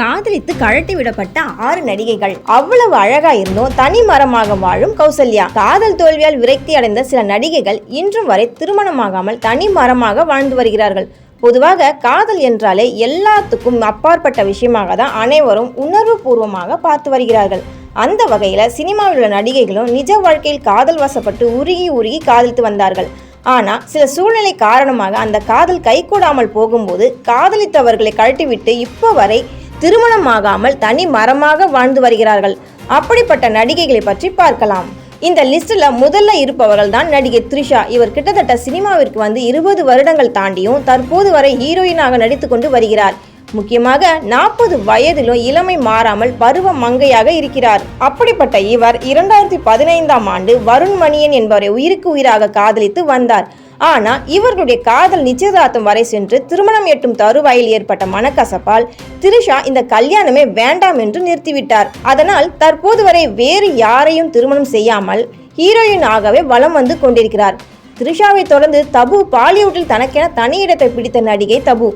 காதலித்து கழட்டி விடப்பட்ட ஆறு நடிகைகள். அவ்வளவு அழகா இருந்தும் தனி மரமாக வாழும் கௌசல்யா. காதல் தோல்வியால் விரக்தி அடைந்த சில நடிகைகள் இன்றும் வரை திருமணமாகாமல் தனி மரமாக வாழ்ந்து வருகிறார்கள். பொதுவாக காதல் என்றாலே எல்லாத்துக்கும் அப்பாற்பட்ட விஷயமாக தான் அனைவரும் உணர்வு பூர்வமாக பார்த்து வருகிறார்கள். அந்த வகையில் சினிமாவில் உள்ள நடிகைகளும் நிஜ வாழ்க்கையில் காதல் வசப்பட்டு உருகி உருகி காதலித்து வந்தார்கள். ஆனால் சில சூழ்நிலை காரணமாக அந்த காதல் கைகூடாமல் போகும்போது காதலித்தவர்களை கழட்டிவிட்டு இப்போ வரை திருமணமாகாமல் தனி மரமாக வாழ்ந்து வருகிறார்கள். அப்படிப்பட்ட நடிகைகளை பற்றி பார்க்கலாம். இந்த லிஸ்டில் முதல்ல இருப்பவர்கள் தான் நடிகை த்ரிஷா. இவர் கிட்டத்தட்ட சினிமாவிற்கு வந்து இருபது வருடங்கள் தாண்டியும் தற்போது வரை ஹீரோயினாக நடித்து கொண்டு வருகிறார். முக்கியமாக நாற்பது வயதிலும் இளமை மாறாமல் பருவ மங்கையாக இருக்கிறார். அப்படிப்பட்ட இவர் இரண்டாயிரத்தி பதினைந்தாம் ஆண்டு வருண் மணியன் என்பவரை உயிருக்கு உயிராக காதலித்து வந்தார். ஆனா இவர்களுடைய காதல் நிச்சயதார்த்தம் வரை சென்று திருமணம் எட்டும் தருவாயில் ஏற்பட்ட மனக்கசப்பால் திரிஷா இந்த கல்யாணமே வேண்டாம் என்று நிறுத்திவிட்டார். அதனால் தற்போது வரை வேறு யாரையும் திருமணம் செய்யாமல் ஹீரோயின் ஆகவே வலம் வந்து கொண்டிருக்கிறார். த்ரிஷாவை தொடர்ந்து தபு பாலிவுட்டில் தனக்கென தனி இடத்தை பிடித்த நடிகை தபு.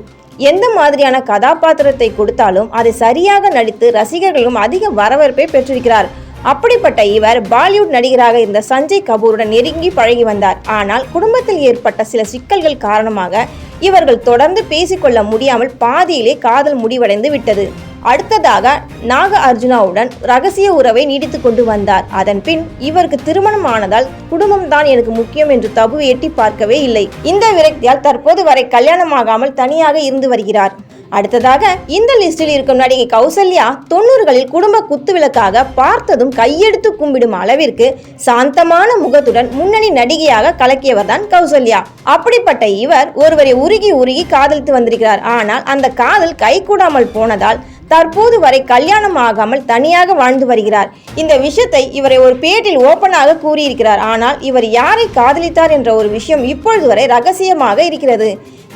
எந்த மாதிரியான கதாபாத்திரத்தை கொடுத்தாலும் அதை சரியாக நடித்து ரசிகர்களும் அதிக வரவேற்பை பெற்றிருக்கிறார். அப்படிப்பட்ட இவர் பாலிவுட் நடிகராக இருந்த சஞ்சய் கபூருடன் நெருங்கி பழகி வந்தார். ஆனால் குடும்பத்தில் ஏற்பட்ட சில சிக்கல்கள் காரணமாக இவர்கள் தொடர்ந்து பேசிக்கொள்ள முடியாமல் பாதியிலே காதல் முடிவடைந்து விட்டது. அடுத்ததாக நாக அர்ஜுனாவுடன் ரகசிய உறவை நீடித்து கொண்டு வந்தார். அதன் பின் இவருக்கு திருமணம் ஆனதால் குடும்பம் தான் எனக்கு முக்கியம் என்று தபு எட்டி பார்க்கவே இல்லை. இந்த விரக்தியால் தற்போது வரை கல்யாணமாகாமல் தனியாக இருந்து வருகிறார். அடுத்ததாக இந்த லிஸ்டில் இருக்கும் நடிகை கௌசல்யா தொண்ணூறுகளில் குடும்ப குத்துவிளக்காக பார்த்ததும் கையெடுத்து கும்பிடும் அளவிற்கு சாந்தமான முகத்துடன் முன்னணி நடிகையாக கலக்கியவர் தான் கௌசல்யா. அப்படிப்பட்ட இவர் ஒருவரை உருகி உருகி காதலித்து வந்திருக்கிறார். ஆனால் அந்த காதல் கைகூடாமல் போனதால் தற்போது வரை கல்யாணம் ஆகாமல் தனியாக வாழ்ந்து வருகிறார். இந்த விஷயத்தை இவரை ஒரு பேட்டில் ஓப்பனாக கூறியிருக்கிறார். ஆனால் இவர் யாரை காதலித்தார் என்ற ஒரு விஷயம் இப்பொழுது வரை ரகசியமாக இருக்கிறது.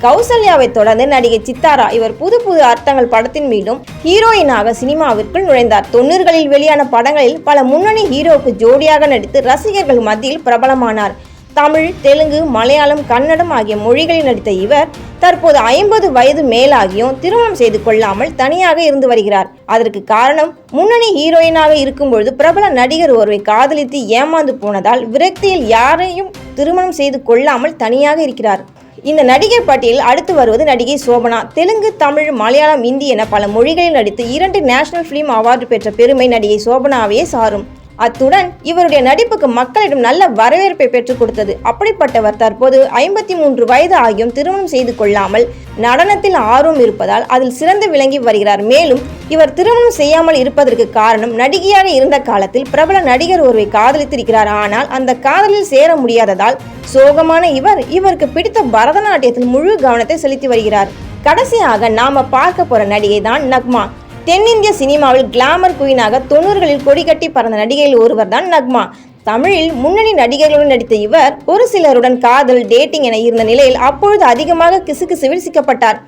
கௌசல்யாவை தொடர்ந்து நடிகை சித்தாரா இவர் புது புது அர்த்தங்கள் படத்தின் மீதும் ஹீரோயினாக சினிமாவிற்குள் நுழைந்தார். தொண்ணூறுகளில் வெளியான படங்களில் பல முன்னணி ஹீரோவுக்கு ஜோடியாக நடித்து ரசிகர்கள் மத்தியில் பிரபலமானார். தமிழ் தெலுங்கு மலையாளம் கன்னடம் ஆகிய மொழிகளில் நடித்த இவர் தற்போது ஐம்பது வயது மேலாகியும் திருமணம் செய்து கொள்ளாமல் தனியாக இருந்து வருகிறார். அதற்கு காரணம் முன்னணி ஹீரோயினாக இருக்கும்பொழுது பிரபல நடிகர் ஒருவரை காதலித்து ஏமாந்து போனதால் விரக்தியில் யாரையும் திருமணம் செய்து கொள்ளாமல் தனியாக இருக்கிறார். இந்த நடிகர் பட்டியலில் அடுத்து வருவது நடிகை சோபனா. தெலுங்கு தமிழ் மலையாளம் இந்தி என பல மொழிகளில் நடித்து இரண்டு நேஷனல் ஃபிலிம் அவார்டு பெற்ற பெருமை நடிகை சோபனாவையே சாரும். அத்துடன் இவருடைய நடிப்புக்கு மக்களிடம் நல்ல வரவேற்பை பெற்றுக் கொடுத்தது. அப்படிப்பட்டவர் தற்போது ஐம்பத்தி மூன்று வயது ஆகியும் திருமணம் செய்து கொள்ளாமல் நடனத்தில் ஆர்வம் இருப்பதால் அதில் சிறந்து விளங்கி வருகிறார். மேலும் இவர் திருமணம் செய்யாமல் இருப்பதற்கு காரணம் நடிகையாக இருந்த காலத்தில் பிரபல நடிகர் ஒருவை காதலித்திருக்கிறார். ஆனால் அந்த காதலில் சேர முடியாததால் சோகமான இவர் இவருக்கு பிடித்த பரதநாட்டியத்தில் முழு கவனத்தை செலுத்தி வருகிறார். கடைசியாக நாம பார்க்க போற நடிகை தான் நக்மா. தென்னிந்திய சினிமாவில் கிளாமர் குயினாக தொண்ணூறுகளில் கொடி கட்டி பறந்த நடிகையில் ஒருவர் தான் நக்மா. தமிழில் முன்னணி நடிகர்களுடன் நடித்த இவர் ஒரு சிலருடன் காதல் டேட்டிங் என இருந்த நிலையில் அப்பொழுது அதிகமாக கிசுகிசுவில் சிக்கப்பட்டார்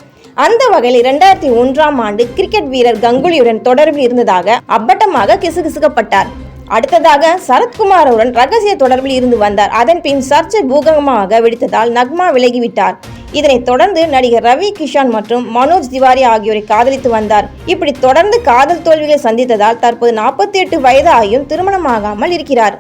அந்த வகையில் இரண்டாயிரத்தி ஒன்றாம் ஆண்டு கிரிக்கெட் வீரர் கங்குலியுடன் தொடர்பில் இருந்ததாக அப்பட்டமாக கிசுகிசுக்கப்பட்டார். அடுத்ததாக சரத்குமாருடன் ரகசிய தொடர்பில் இருந்து வந்தார். அதன் பின் சர்ச்சை பூகமாக வெடித்ததால் நக்மா விலகிவிட்டார். இதனைத் தொடர்ந்து நடிகர் ரவி கிஷான் மற்றும் மனோஜ் திவாரி ஆகியோரை காதலித்து வந்தார். இப்படி தொடர்ந்து காதல் தோல்விகளை சந்தித்ததால் தற்போது நாற்பத்தி எட்டு வயது ஆகியும் திருமணமாகாமல் இருக்கிறார்.